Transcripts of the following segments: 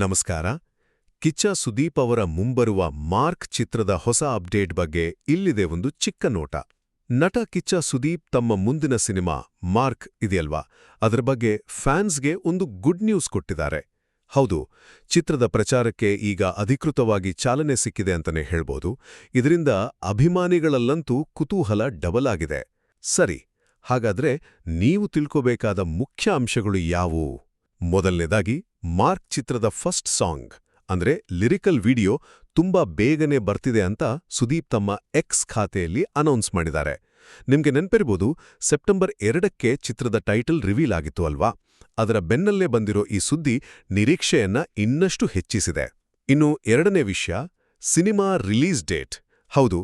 ನಮಸ್ಕಾರ. ಕಿಚ್ಚ ಸುದೀಪ್ ಅವರ ಮುಂಬರುವ ಮಾರ್ಕ್ ಚಿತ್ರದ ಹೊಸ ಅಪ್ಡೇಟ್ ಬಗ್ಗೆ ಇಲ್ಲಿದೆ ಒಂದು ಚಿಕ್ಕ ನೋಟ. ನಟ ಕಿಚ್ಚ ಸುದೀಪ್ ತಮ್ಮ ಮುಂದಿನ ಸಿನಿಮಾ ಮಾರ್ಕ್ ಇದೆಯಲ್ವಾ? ಅದರ ಬಗ್ಗೆ ಫ್ಯಾನ್ಸ್ಗೆ ಒಂದು ಗುಡ್ ನ್ಯೂಸ್ ಕೊಟ್ಟಿದ್ದಾರೆ. ಹೌದು, ಚಿತ್ರದ ಪ್ರಚಾರಕ್ಕೆ ಈಗ ಅಧಿಕೃತವಾಗಿ ಚಾಲನೆ ಸಿಕ್ಕಿದೆ ಅಂತಲೇ ಹೇಳ್ಬೋದು. ಇದರಿಂದ ಅಭಿಮಾನಿಗಳಲ್ಲಂತೂ ಕುತೂಹಲ ಡಬಲ್ ಆಗಿದೆ. ಸರಿ, ಹಾಗಾದ್ರೆ ನೀವು ತಿಳ್ಕೋಬೇಕಾದ ಮುಖ್ಯ ಅಂಶಗಳು ಯಾವುವು? ಮೊದಲನೇದಾಗಿ ಮಾರ್ಕ್ ಚಿತ್ರದ ಫಸ್ಟ್ ಸಾಂಗ್, ಅಂದ್ರೆ ಲಿರಿಕಲ್ ವಿಡಿಯೋ ತುಂಬಾ ಬೇಗನೆ ಬರ್ತಿದೆ ಅಂತ ಸುದೀಪ್ ತಮ್ಮ ಎಕ್ಸ್ ಖಾತೆಯಲ್ಲಿ ಅನೌನ್ಸ್ ಮಾಡಿದ್ದಾರೆ. ನಿಮ್ಗೆ ನೆನ್ಪಿರ್ಬೋದು, ಸೆಪ್ಟೆಂಬರ್ ಎರಡಕ್ಕೆ ಚಿತ್ರದ ಟೈಟಲ್ ರಿವೀಲ್ ಆಗಿತ್ತು ಅಲ್ವಾ? ಅದರ ಬೆನ್ನಲ್ಲೇ ಬಂದಿರೋ ಈ ಸುದ್ದಿ ನಿರೀಕ್ಷೆಯನ್ನ ಇನ್ನಷ್ಟು ಹೆಚ್ಚಿಸಿದೆ. ಇನ್ನು ಎರಡನೇ ವಿಷಯ, ಸಿನಿಮಾ ರಿಲೀಸ್ ಡೇಟ್. ಹೌದು,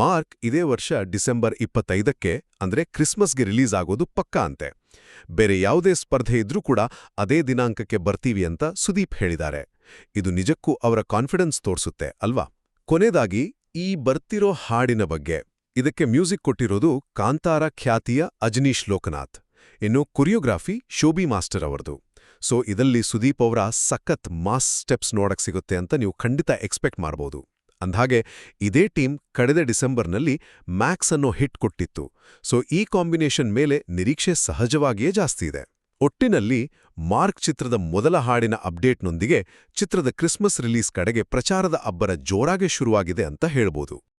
ಮಾರ್ಕ್ ಇದೇ ವರ್ಷ ಡಿಸೆಂಬರ್ ಇಪ್ಪತ್ತೈದಕ್ಕೆ ಅಂದ್ರೆ ಕ್ರಿಸ್ಮಸ್ಗೆ ರಿಲೀಸ್ ಆಗೋದು ಪಕ್ಕಾ ಅಂತೆ. ಬೇರೆ ಯಾವುದೇ ಸ್ಪರ್ಧೆ ಇದ್ರೂ ಕೂಡ ಅದೇ ದಿನಾಂಕಕ್ಕೆ ಬರ್ತೀವಿ ಅಂತ ಸುದೀಪ್ ಹೇಳಿದ್ದಾರೆ. ಇದು ನಿಜಕ್ಕೂ ಅವರ ಕಾನ್ಫಿಡೆನ್ಸ್ ತೋರಿಸುತ್ತೆ, ಅಲ್ವಾ? ಕೊನೆದಾಗಿ, ಈ ಬರ್ತಿರೋ ಹಾಡಿನ ಬಗ್ಗೆ. ಇದಕ್ಕೆ ಮ್ಯೂಸಿಕ್ ಕೊಟ್ಟಿರೋದು ಕಾಂತಾರ ಖ್ಯಾತಿಯ ಅಜನೀಶ್ ಲೋಕನಾಥ್. ಇನ್ನು ಕೊರಿಯೋಗ್ರಾಫಿ ಶೋಭಿ ಮಾಸ್ಟರ್ ಅವರದು. ಸೊ ಇದಲ್ಲಿ ಸುದೀಪ್ ಅವರ ಸಖತ್ ಮಾಸ್ ಸ್ಟೆಪ್ಸ್ ನೋಡಕ್ ಸಿಗುತ್ತೆ ಅಂತ ನೀವು ಖಂಡಿತ ಎಕ್ಸ್ಪೆಕ್ಟ್ ಮಾಡ್ಬೋದು. ಅಂದ್ಹಾಗೆ ಇದೇ ಟೀಮ್ ಕಳೆದ ಡಿಸೆಂಬರ್ನಲ್ಲಿ ಮ್ಯಾಕ್ಸ್ ಅನ್ನೋ ಹಿಟ್ ಕೊಟ್ಟಿತ್ತು. ಸೊ, ಈ ಕಾಂಬಿನೇಷನ್ ಮೇಲೆ ನಿರೀಕ್ಷೆ ಸಹಜವಾಗಿಯೇ ಜಾಸ್ತಿ ಇದೆ. ಒಟ್ಟಿನಲ್ಲಿ ಮಾರ್ಕ್ ಚಿತ್ರದ ಮೊದಲ ಹಾಡಿನ ಅಪ್ಡೇಟ್ನೊಂದಿಗೆ ಚಿತ್ರದ ಕ್ರಿಸ್ಮಸ್ ರಿಲೀಸ್ ಕಡೆಗೆ ಪ್ರಚಾರದ ಅಬ್ಬರ ಜೋರಾಗೆ ಶುರುವಾಗಿದೆ ಅಂತ ಹೇಳ್ಬೋದು.